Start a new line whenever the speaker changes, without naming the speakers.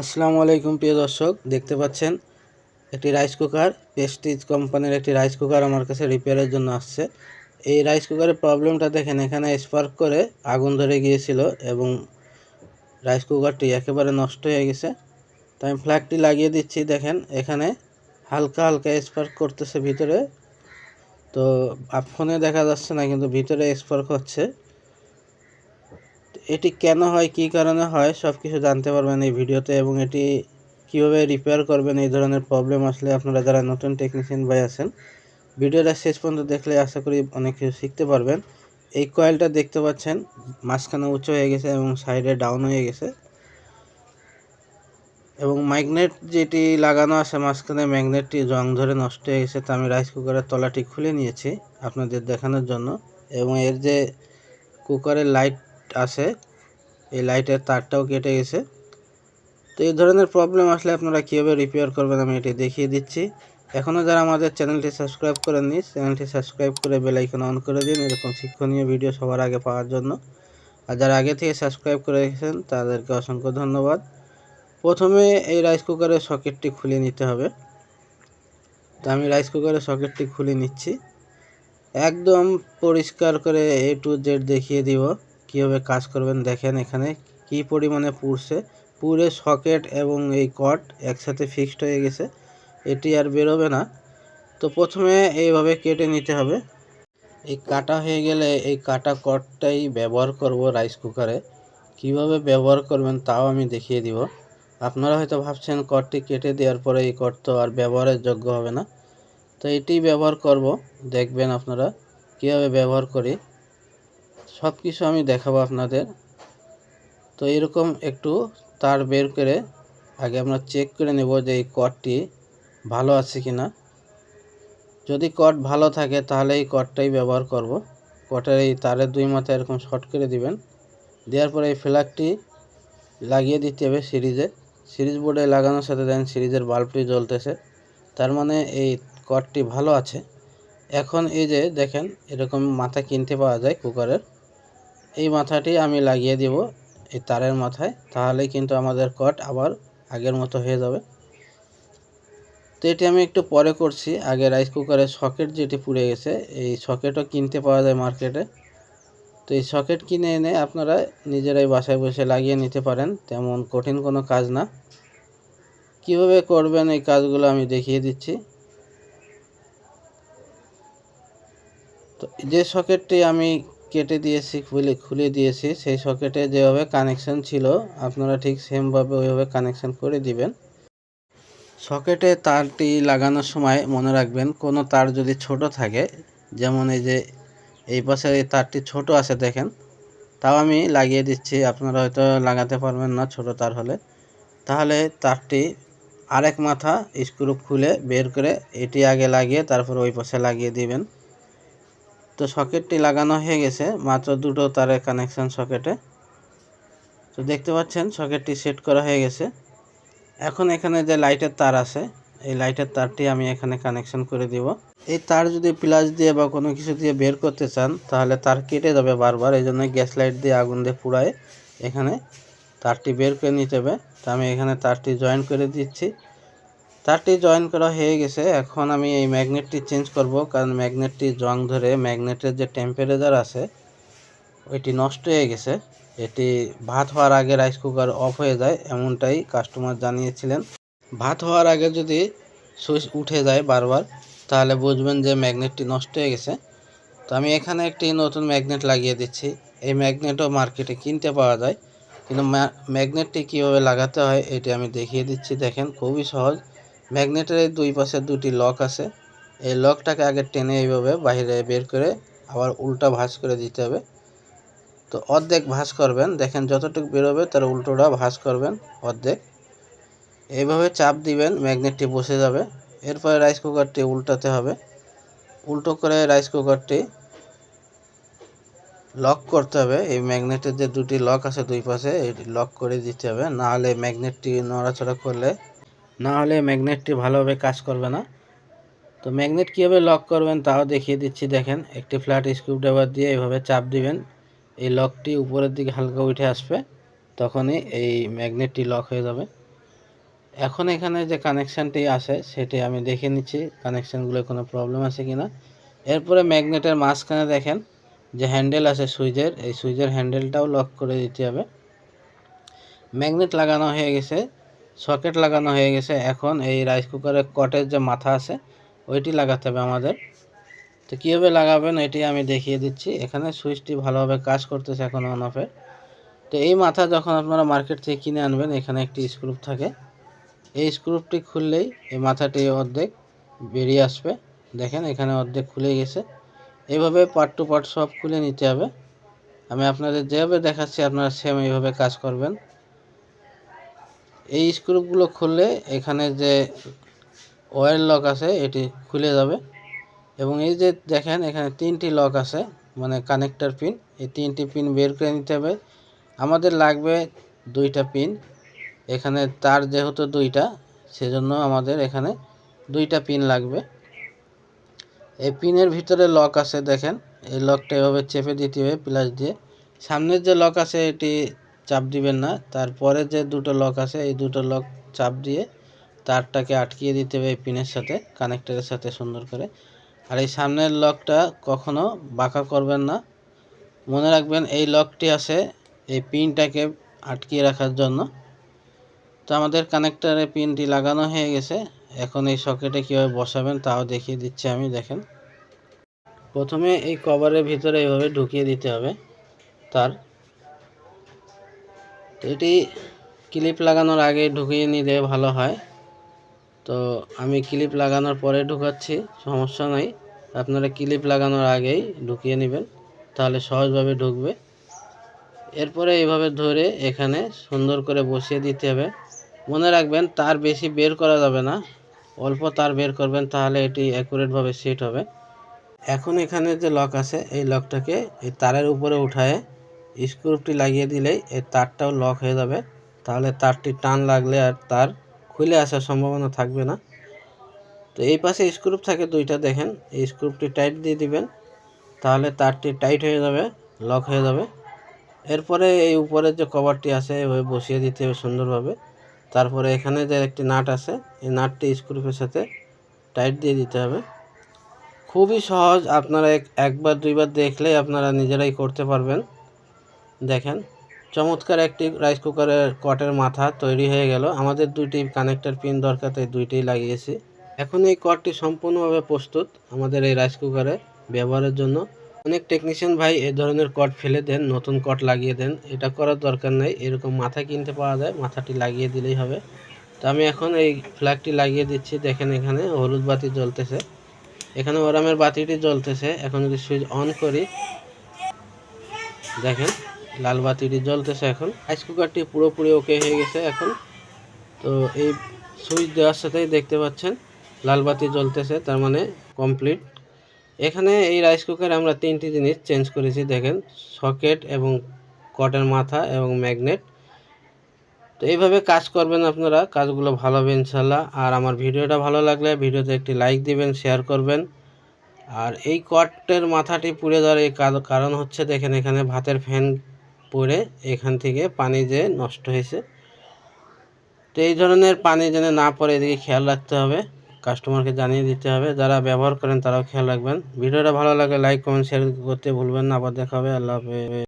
আসসালামু আলাইকুম প্রিয় দর্শক, দেখতে পাচ্ছেন একটি রাইস কুকার পেস্টিজ কোম্পানির একটি রাইস কুকার আমার কাছে রিপেয়ারের জন্য আসছে। এই রাইস কুকারের প্রবলেমটা দেখেন, এখানে স্পার্ক করে আগুন ধরে গিয়েছিল এবং রাইস কুকারটি একেবারে নষ্ট হয়ে গেছে। তো আমি ফ্ল্যাগটি লাগিয়ে দিচ্ছি, দেখেন, এখানে হালকা হালকা স্পার্ক করতেছে ভিতরে। তো ফোনে দেখা যাচ্ছে না, কিন্তু ভিতরে স্পার্ক হচ্ছে। এটি কেন হয়, কী কারণে হয় সব কিছু জানতে পারবেন এই ভিডিওতে এবং এটি কীভাবে রিপেয়ার করবেন এই ধরনের প্রবলেম আসলে আপনারা যারা নতুন টেকনিশিয়ান ভাই আছেন, ভিডিওটা শেষ পর্যন্ত দেখলে আশা করি অনেক কিছু শিখতে পারবেন। এই কয়েলটা দেখতে পাচ্ছেন, মাঝখানে উঁচু হয়ে গেছে এবং সাইডে ডাউন হয়ে গেছে। এবং ম্যাগনেট যেটি লাগানো আছে, মাঝখানে ম্যাগনেটটি জং ধরে নষ্ট হয়ে গেছে, তা আমি রাইস কুকারের তলাটি খুলে নিয়েছি আপনাদের দেখানোর জন্য। এবং এর যে কুকারের লাইট আছে, এই লাইটের তারটাও কেটে গেছে। তো এই ধরনের প্রবলেম আসলে আপনারা কীভাবে রিপেয়ার করবেন আমি এটি দেখিয়ে দিচ্ছি। এখনও যারা আমাদের চ্যানেলটি সাবস্ক্রাইব করেননি, চ্যানেলটি সাবস্ক্রাইব করে বেলাইকন অন করে দিন, এরকম শিক্ষণীয় ভিডিও সবার আগে পাওয়ার জন্য। আর যারা আগে থেকে সাবস্ক্রাইব করে রেখেছেন, তাদেরকে অসংখ্য ধন্যবাদ। প্রথমে এই রাইস কুকারের সকেটটি খুলে নিতে হবে। তো আমি রাইস কুকারের সকেটটি খুলে নিচ্ছি। একদম পরিষ্কার করে এ টু জেড দেখিয়ে দিব। কীভাবে কাজ করবেন দেখেন এখানে কি পরিমাণে পুড়ছে। পুরে সকেট এবং এই কট একসাথে ফিক্সড হয়ে গেছে। এটি আর বেরোবে না। তো প্রথমে এইভাবে কেটে নিতে হবে। এই কাটা হয়ে গেলে এই কাটা কটটাই ব্যবহার করব রাইস কুকারে কীভাবে ব্যবহার করবেন তাও আমি দেখিয়ে দিব। আপনারা হয়তো ভাবছেন কটটি কেটে দেওয়ার পরে এই কট তো আর ব্যবহারের যোগ্য হবে না। তো এটি ব্যবহার করব। দেখবেন আপনারা কীভাবে ব্যবহার করি। সব কিছু আমি দেখাবো আপনাদের। তো এরকম একটু তার বের করে আগে আমরা চেক করে নেব যে এই কটটি ভালো আছে কি না যদি কট ভালো থাকে তাহলে এই কটটাই ব্যবহার করব। কটের এই তারের দুই মাথায় এরকম শর্ট করে দিবেন। দেওয়ার পরে এই ফ্ল্যাগটি লাগিয়ে দিতে হবে সিরিজে। সিরিজ বোর্ডে লাগানোর সাথে দেন সিরিজের বাল্বটি জ্বলতেছে। তার মানে এই কটটি ভালো আছে। এখন এই যে দেখেন এরকম মাথা কিনতে পাওয়া যায় কুকারের এই মাথাটি আমি লাগিয়ে দিব এই তারের মাথায়, তাহলে কিন্তু আমাদের কট আবার আগের মতো হয়ে যাবে। তো এটি আমি একটু পরে করছি, আগে রাইস কুকারের সকেট যেটি পুড়ে গেছে, এই সকেটও কিনতে পাওয়া যায় মার্কেটে তো এই সকেট কিনে এনে আপনারা নিজেরাই বাসায় বসে লাগিয়ে নিতে পারেন, তেমন কঠিন কোনো কাজ না। কীভাবে করবেন এই কাজগুলো আমি দেখিয়ে দিচ্ছি। তো যে সকেটটি আমি কেটে দিয়েছি, খুলে খুলে দিয়েছি। সেই সকেটে যেভাবে কানেকশন ছিল, আপনারা ঠিক সেমভাবে ওইভাবে কানেকশন করে দিবেন। সকেটে তারটি লাগানোর সময় মনে রাখবেন, কোনো তার যদি ছোট থাকে, যেমন এই যে এই পাশে এই তারটি ছোট আছে দেখেন, তাও আমি লাগিয়ে দিচ্ছি, আপনারা হয়তো লাগাতে পারবেন না ছোট তার হলে। তাহলে তারটি আরেক মাথা স্ক্রু খুলে বের করে এটি আগে লাগিয়ে তারপর ওই পাশে লাগিয়ে দিবেন। তো সকেটটি লাগানো হয়ে গেছে, মাত্র দুটো তারের কানেকশান সকেটে তো দেখতে পাচ্ছেন সকেটটি সেট করা হয়ে গেছে। এখন এখানে যে লাইটের তার আছে, এই লাইটের তারটি আমি এখানে কানেকশন করে দিব। এই তার যদি প্লাস দিয়ে বা কোনো কিছু দিয়ে বের করতে চান, তাহলে তার কেটে যাবে বারবার। এই জন্য গ্যাস লাইট দিয়ে আগুন দিয়ে পুড়ায় এখানে তারটি বের করে নিতে হবে। তো আমি এখানে তারটি জয়েন করে দিচ্ছি। তারটি জয়েন করা হয়ে গেছে। এখন আমি এই ম্যাগনেটটি চেঞ্জ করব, কারণ ম্যাগনেটটি জং ধরে ম্যাগনেটের যে টেম্পারেচার আছে, ওইটি নষ্ট হয়ে গেছে। এটি ভাত হওয়ার আগে রাইস কুকার অফ হয়ে যায়, এমনটাই কাস্টমার জানিয়েছিলেন। ভাত হওয়ার আগে যদি সুইচ উঠে যায় বারবার, তাহলে বুঝবেন যে ম্যাগনেটটি নষ্ট হয়ে গেছে। তো আমি এখানে একটি নতুন ম্যাগনেট লাগিয়ে দিচ্ছি। এই ম্যাগনেটও মার্কেটে কিনতে পাওয়া যায়। কিন্তু ম্যাগনেটটি কীভাবে লাগাতে হয়, এটি আমি দেখিয়ে দিচ্ছি। দেখেন, খুবই সহজ। ম্যাগনেটের এই দুই পাশে দুটি লক আছে। এই লকটাকে আগে টেনে এইভাবে বাইরে বের করে আবার উল্টা ভাঁজ করে দিতে হবে। তো অর্ধেক ভাঁজ করবেন। দেখেন যতটুকু বেরোবে তার উল্টোটা ভাঁজ করবেন অর্ধেক। এইভাবে চাপ দিবেন, ম্যাগনেটটি বসে যাবে। এরপরে রাইস কুকারটি উল্টাতে হবে। উল্টো করে রাইস কুকারটি লক করতে হবে। এই ম্যাগনেটের যে দুটি লক আছে দুই পাশে এটি লক করে দিতে হবে। না হলে ম্যাগনেটটি নড়াচড়া করলে না হলে ম্যাগনেটটি ভালোভাবে কাজ করবে না। তো ম্যাগনেট কীভাবে লক করবেন তাও দেখিয়ে দিচ্ছি, দেখেন। একটি ফ্ল্যাট স্ক্রুড্রাইভার দিয়ে এইভাবে চাপ দিবেন। এই লকটি উপরের দিকে হালকা উঠে আসবে, তখনই এই ম্যাগনেটটি লক হয়ে যাবে। এখন এখানে যে কানেকশানটি আছে, সেটি আমি দেখে নিচ্ছি কানেকশানগুলো কোনো প্রবলেম আছে কি না এরপরে ম্যাগনেটের মাঝখানে দেখেন যে হ্যান্ডেল আছে সুইচের, এই সুইচের হ্যান্ডেলটাও লক করে দিতে হবে। ম্যাগনেট লাগানো হয়ে গেছে সকেট লাগানো হয়ে গেছে। এখন এই রাইস কুকারের কটের যে মাথা আছে, ওইটি লাগাতে হবে আমাদের। তো কীভাবে লাগাবেন এটি আমি দেখিয়ে দিচ্ছি। এখানে সুইচটি ভালোভাবে কাজ করতেছে এখন অন অফে তো এই মাথা যখন আপনারা মার্কেট থেকে কিনে আনবেন, এখানে একটি স্ক্রুপ থাকে। এই স্ক্রুপটি খুললেই এই মাথাটি অর্ধেক বেরিয়ে আসবে। দেখেন এখানে অর্ধেক খুলে গেছে। এইভাবে পার্ট টু পার্ট সব খুলে নিতে হবে। আমি আপনাদের যেভাবে দেখাচ্ছি, আপনারা সেম এইভাবে কাজ করবেন। এই স্ক্রুপগুলো খুললে এখানে যে ওয়ার লক আছে, এটি খুলে যাবে। এবং এই যে দেখেন, এখানে তিনটি লক আছে মানে কানেক্টর পিন এই তিনটি পিন বের করে নিতে হবে। আমাদের লাগবে দুইটা পিন এখানে তার যেহেতু দুইটা, সেজন্য আমাদের এখানে দুইটা পিন লাগবে। এই পিনের ভিতরে লক আছে, দেখেন। এই লকটা এভাবে চেপে দিতে হবে প্লাস দিয়ে। সামনের যে লক আছে, এটি চাপ দিবেন না। তারপরে যে দুটো লক আছে, এই দুটো লক চাপ দিয়ে তারটাকে আটকিয়ে দিতে হবে এই পিনের সাথে কানেক্টরের সাথে সুন্দর করে। আর এই সামনের লকটা কখনো বাঁকা করবেন না। মনে রাখবেন এই লকটি আছে এই পিনটাকে আটকিয়ে রাখার জন্য। তো আমাদের কানেক্টারে পিনটি লাগানো হয়ে গেছে। এখন এই সকেটে কীভাবে বসাবেন তাও দেখিয়ে দিচ্ছি আমি, দেখেন। প্রথমে এই কভারের ভিতরে এইভাবে ঢুকিয়ে দিতে হবে তার। তো এটি ক্লিপ লাগানোর আগে ঢুকিয়ে নিলে ভালো হয়। তো আমি ক্লিপ লাগানোর পরে ঢুকাচ্ছি, সমস্যা নাই। আপনারা ক্লিপ লাগানোর আগেই ঢুকিয়ে নেবেন, তাহলে সহজভাবে ঢুকবে। এরপরে এইভাবে ধরে এখানে সুন্দর করে বসিয়ে দিতে হবে। মনে রাখবেন, তার বেশি বের করা যাবে না। অল্প তার বের করবেন, তাহলে এটি অ্যাকুরেটভাবে সেট হবে। এখন এখানে যে লক আছে, এই লকটাকে এই তারের উপরে উঠায় স্ক্রুপটি লাগিয়ে দিলেই এই তারটাও লক হয়ে যাবে। তাহলে তারটি টান লাগলে আর তার খুলে আসার সম্ভাবনা থাকবে না। তো এই পাশে স্ক্রুপ থাকে দুইটা, দেখেন। এই স্ক্রুপটি টাইট দিয়ে দিবেন, তাহলে তারটি টাইট হয়ে যাবে লক হয়ে যাবে। এরপরে এই উপরের যে কভারটি আছে, এভাবে বসিয়ে দিতে হবে সুন্দরভাবে। তারপরে এখানে যে একটি নাট আছে, এই নাটটি স্ক্রুপের সাথে টাইট দিয়ে দিতে হবে। খুবই সহজ, আপনারা একবার, দুইবার দেখলেই আপনারা নিজেরাই করতে পারবেন। দেখেন, চমৎকার একটি রাইস কুকারের কটের মাথা তৈরি হয়ে গেল। আমাদের দুইটি কানেক্টর পিন দরকার, তাই দুইটাই লাগিয়েছি। এখন এই কটটি সম্পূর্ণভাবে প্রস্তুত আমাদের এই রাইস কুকারে ব্যবহারের জন্য। অনেক টেকনিশিয়ান ভাই এই ধরনের কট ফেলে দেন, নতুন কট লাগিয়ে দেন। এটা করার দরকার নেই, এরকম মাথা কিনতে পাওয়া যায়, মাথাটি লাগিয়ে দিলেই হবে। তো আমি এখন এই ফ্ল্যাগটি লাগিয়ে দিচ্ছি, দেখেন এখানে হলুদ বাতি জ্বলতেছে। এখানে ওরামের বাতিটি জ্বলতেছে, এখন যদি সুইচ অন করি, দেখেন। লাল বাতিটি জ্বলতেছে এখন। রাইস কুকারটি পুরোপুরি ওকে হয়ে গেছে এখন। তো এই সুইচ দেওয়ার সাথেই দেখতে পাচ্ছেন, লাল বাতি জ্বলতেছে, তার মানে কমপ্লিট এখানে এই রাইস কুকারে আমরা তিনটি জিনিস চেঞ্জ করেছি, দেখেন সকেট এবং কটের মাথা এবং ম্যাগনেট তো এইভাবে কাজ করবেন আপনারা, কাজগুলো ভালো হবে ইনশাল্লাহ আর আমার ভিডিওটা ভালো লাগলে ভিডিওতে একটি লাইক দিবেন শেয়ার করবেন। আর এই কটের মাথাটি পুড়ে যাওয়ার এই কারণ হচ্ছে, দেখেন এখানে ভাতের ফ্যান পড়ে এখান থেকে পানি যে নষ্ট হয়েছে। তো এই ধরনের পানি যেন না পড়ে, এদিকে খেয়াল রাখতে হবে। কাস্টমারকে জানিয়ে দিতে হবে। যারা ব্যবহার করেন তারাও খেয়াল রাখবেন। ভিডিওটা ভালো লাগে লাইক, কমেন্ট, শেয়ার করতে ভুলবেন না। আবার দেখা হবে। আল্লাহ হাফেজ।